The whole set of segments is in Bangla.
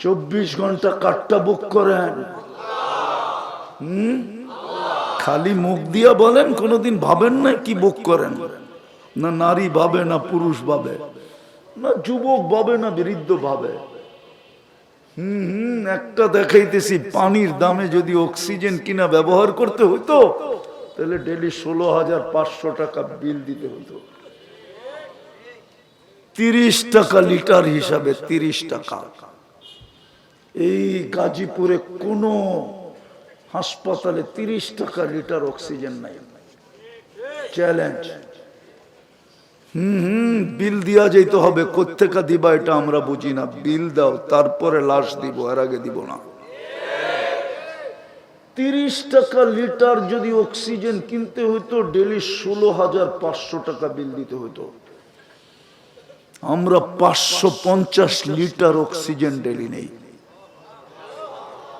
চব্বিশ ঘণ্টা কাঠটা বুক করেন। খালি মুখ দিয়া বলেন, কোনোদিন ভাবেন না কি বুক করেন। না নারী ভাবে, না পুরুষ ভাবে, না যুবক ভাবে, না বৃদ্ধ ভাবে। একটা দেখাইতেছি, পানির দামে যদি অক্সিজেন কিনা ব্যবহার করতে হইতো, তাহলে ডেলি ষোলো হাজার পাঁচশো টাকা বিল দিতে হতো তিরিশ টাকা লিটার হিসাবে তিরিশ টাকা। এই গাজীপুরে কোনো হাসপাতালে তিরিশ টাকা লিটার অক্সিজেন নাই। চ্যালেঞ্জ হুম হুম, বিল দিয়া যেতে হবে। কোথেকা দিবা এটা আমরা বুঝি না। বিল দাও, তারপরে লাশ দিব, এর আগে দিব না। তিরিশ টাকা লিটার যদি অক্সিজেন কিনতে হইতো, ডেলি ষোলো হাজার পাঁচশো টাকা বিল দিতে হইতো। আমরা পাঁচশো পঞ্চাশ লিটার অক্সিজেন ডেলি নেই।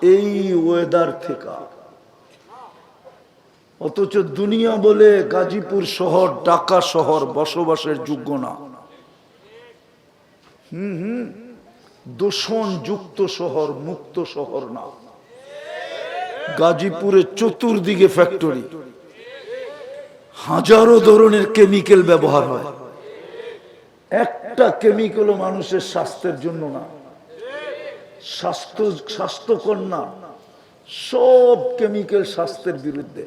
এই ওয়েদার থেকে। অথচ দুনিয়া বলে গাজীপুর শহর, ঢাকা শহর বসবাসের যোগ্য না। হুম হুম দূষণ যুক্ত শহর, মুক্ত শহর না। গাজীপুরে চতুর্দিকে ফ্যাক্টরি হাজারো ধরনের কেমিক্যাল ব্যবহার হয়। একটা কেমিক্যালও মানুষের স্বাস্থ্যের জন্য না। স্বাস্থ্য স্বাস্থ্যকর না সব কেমিক্যাল স্বাস্থ্যের বিরুদ্ধে।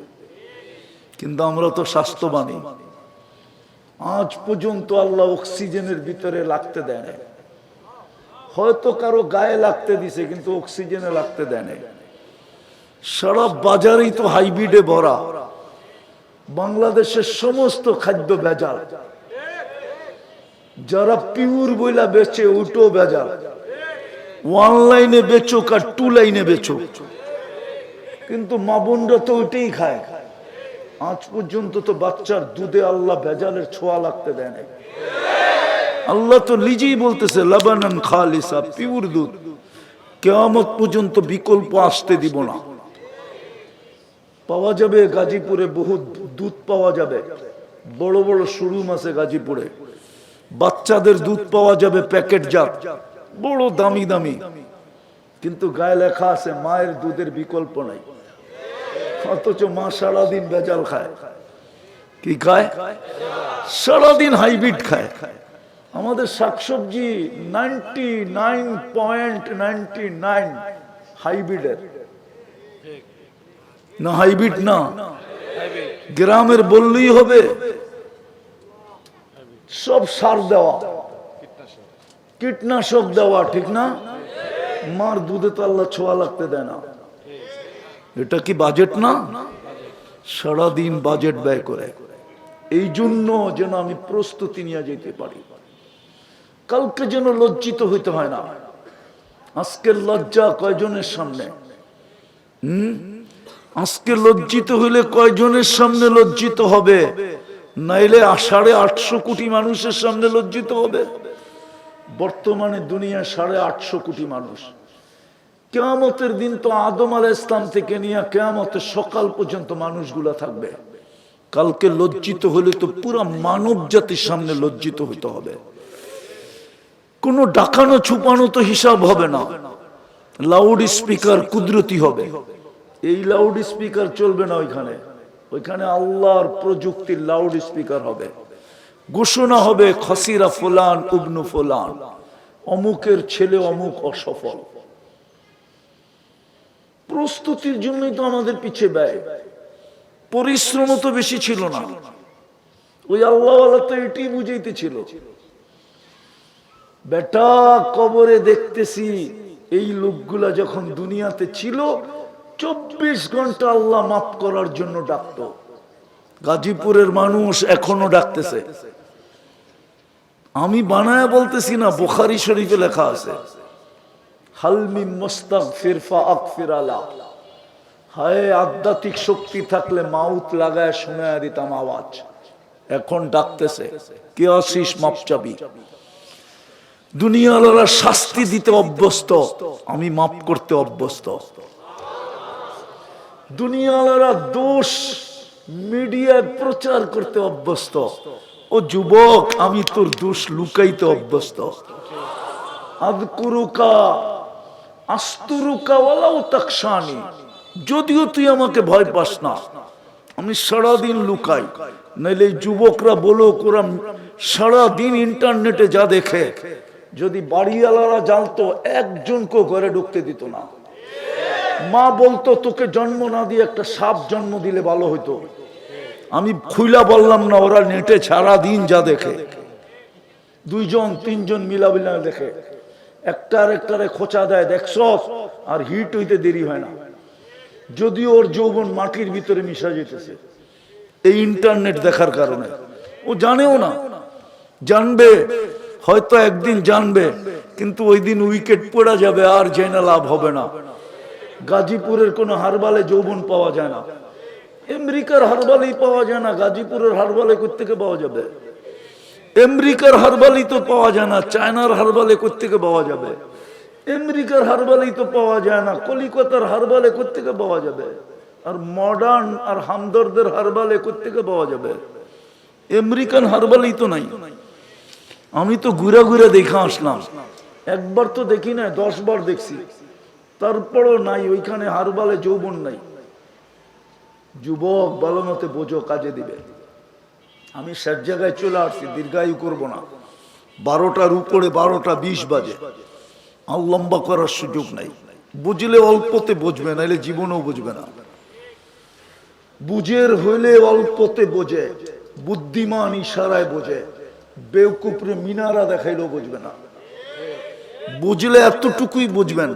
কিন্তু আমরা তো স্বাস্থ্যবানী আজ পর্যন্ত আল্লাহ অক্সিজেনের ভিতরে লাগতে দেয় না হয়তো কারও গায়ে লাগতে দিছে, কিন্তু অক্সিজেনে লাগতে দেয় না সারা বাজারেই তো হাইব্রিডে ভরা। বাংলাদেশের সমস্ত খাদ্য ভেজাল। যারা পিউর বইলা বেচে ওটো ভেজাল। ওয়ান লাইনে বেচো আর টু লাইনে বেচো। কিন্তু মা বোনরা তো ওইটাই খায়। আজ পর্যন্ত তো বাচ্চার দুধে আল্লাহ ভেজালের ছোঁয়া লাগতে দেয় না আল্লাহ তো নিজেই বলতেছে, লাবানান খালিসা পিউর দুধ। কেয়ামত পর্যন্ত বিকল্প আসতে দিব না। পাওয়া যাবে গাজীপুরে বহু দুধ পাওয়া যাবে। বড় বড় শোরুম আছে গাজীপুরে। বাচ্চাদের দুধ পাওয়া যাবে প্যাকেট জাত। বড় দামি দামি। কিন্তু গায়ে লেখা আছে, মায়ের দুধের বিকল্প নাই। অথচ মা সারাদিন বেজাল খায়। কি খায়? সারাদিন হাইব্রিড খায়। আমাদের শাকসবজি ninety nine point ninety nine হাইব্রিডের। না হাইব্রিড না। গ্রামের বললেই হবে। সব সার দেওয়া। কীটনাশক দেওয়া, ঠিক না? মার দুধে তো আল্লাহ ছোঁয়া লাগতে দেয় না। এটা কি বাজেট না? সারাদিন বাজেট ব্যয় করে। এই জন্য যেন আমি প্রস্তুতি নিয়ে যেতে পারি। কালকে যেন লজ্জিত হইতে হয় না। আজকের লজ্জা কয়জনের সামনে? হুম? আজকে লজ্জিত হইলে কয়জনের সামনে লজ্জিত হবে? নাইলে সাড়ে আটশো কোটি মানুষের সামনে লজ্জিত হবে। বর্তমানে দুনিয়া সাড়ে আটশো কোটি মানুষ। কেয়ামতের দিন তো আদম আল ইসলাম থেকে নিয়ে কেয়ামতের সকাল পর্যন্ত মানুষগুলা থাকবে। কালকে লজ্জিত হলে তো পুরো মানব জাতির সামনে লজ্জিত হইতে হবে। কোনো ডাকানো ছুপানো তো হিসাব হবে না। লাউড স্পিকার কুদরতি হবে। এই লাউড স্পিকার চলবে না ওইখানে। ওইখানে আল্লাহর প্রযুক্তির লাউড স্পিকার হবে। ঘোষণা হবে খসিরা ফুলান, উবনু ফুলান। অমুকের ছেলে অমুক অসফল। প্রস্তুতির জন্যই তো আমাদের পিছে ব্যয়। পরিশ্রম তো বেশি ছিল না। ওই আল্লাহ তো এটি বুঝাইতে ছিল বেটা, কবরে দেখতেছি এই লোকগুলা যখন দুনিয়াতে ছিল, চব্বিশ ঘণ্টা আল্লাহ মাফ করার জন্য ডাকত। গাজীপুরের মানুষ এখনও ডাকতেছে। আমি বানায় বলতেছি না, বোখারি শরীফে লেখা আছে। হালমি মোস্তাক ফিরফা আকফির হায়, আধ্যাত্মিক শক্তি থাকলে মাউত লাগায় শুনে দিতাম আওয়াজ। এখন ডাকতেছে, কে আসিস মাপ চাবি? দুনিয়ালারা শাস্তি দিতে অভ্যস্ত, আমি মাপ করতে অভ্যস্ত। দুনিয়ালারা দোষ মিডিয়ায় প্রচার করতে অভ্যস্ত। ও যুবক, আমি তোর দোষ লুকাইতে অভ্যস্ত। যদিও তুই আমাকে ভয় পাস না, আমি সারাদিন লুকাই। নাইলে যুবকরা বলো ওরা সারাদিন ইন্টারনেটে যা দেখে। যদি বাড়িওয়ালারা জানতো একজনকে ঘরে ঢুকতে দিত না। মা বলতো, তোকে জন্ম না দিয়ে একটা সাপ জন্ম দিলে ভালো হতো আমি খুইলা বললাম, না, ওরা নেটে সারা দিন যা দেখে। দুইজন, তিনজন মিলাবিলা দেখে। একটার একটারে খোঁচা দেয় দেখছ আর হিট হইতে দেরি হয় না। যদিও ওর যৌবন মাটির ভিতরে মিশা যেতেছে, এই ইন্টারনেট দেখার কারণে। ও জানেও না। জানবে, হয়তো একদিন জানবে, কিন্তু ওই দিন উইকেট পড়া যাবে, আর জেনে লাভ হবে না। গাজীপুরের কোনো হারবালে যৌবন পাওয়া যায় না। আমেরিকার হারবালেই পাওয়া যায় না, গাজীপুরের হারবালে থেকে পাওয়া যাবে? আমেরিকার হারবালি তো পাওয়া যায় না, চায়নার হারবালে থেকে পাওয়া যাবে? আমেরিকার হারবালি তো পাওয়া যায় না, কলিকাতার হারবালে থেকে পাওয়া যাবে? আর মডার্ন আর হামদর্দের হারবালে থেকে পাওয়া যাবে? আমেরিকান হারবালি তো নাই। আমি তো ঘুরে ঘুরে দেখে আসলাম। একবার তো দেখি না দশ বার দেখছি। তারপরও নাই, ওইখানে হারবালে যৌবন নাই। যুবক ভালো মতে বোঝো, কাজে দিবে। আমি সব জায়গায় চলে আসছি, দীর্ঘায়ু করব না। বারোটার উপরে বারোটা বিশ বাজে। আর লম্বা করার সুযোগ নাই। বুঝলে অল্পতে বুঝবে, নাইলে জীবনেও বুঝবে না। বুঝের হইলে অল্পতে বোঝে, বুদ্ধিমান ইশারায় বোঝে। বেউকুপরে মিনারা দেখাইলেও বুঝবে না। বুঝলে এতটুকুই বুঝবেন।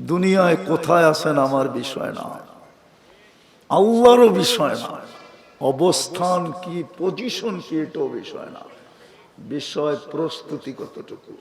দুনিয়ায় কোথায় আছেন আমার বিষয় না। আল্লাহরও বিষয় না। অবস্থান কি পজিশন কি, এটাও বিষয় না। বিষয় প্রস্তুতি কতটুকু?